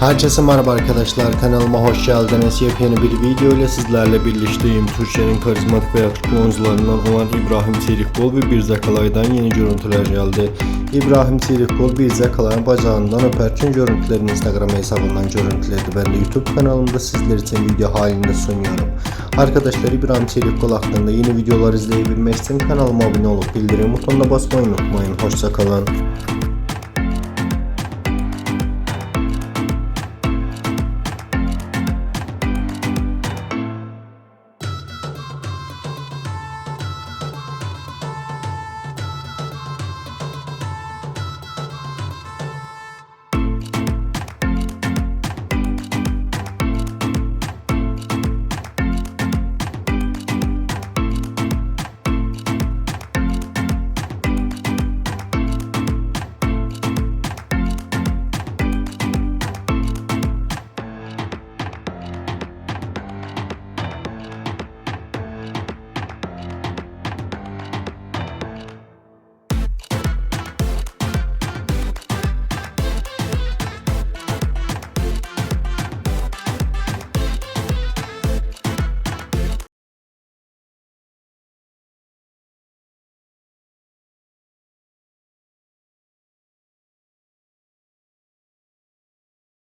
Herkese merhaba arkadaşlar kanalıma hoş geldiniz. Yepyeni bir video ile sizlerle birlikteyim. Türkiye'nin karizmatik ve yakışıklı oyuncularından olan İbrahim Çelikbol ve Bir Zakalay'dan yeni görüntüler geldi. İbrahim Çelikbol Bir Zakalay'ın bacağından öperken görüntülerini Instagram hesabından görüntüledi. Ben de YouTube kanalımda sizler için video halinde sunuyorum. Arkadaşlar İbrahim Çelikbol hakkında yeni videolar izleyebilmek için kanalıma abone olup bildirim butonuna basmayı unutmayın. Hoşçakalın.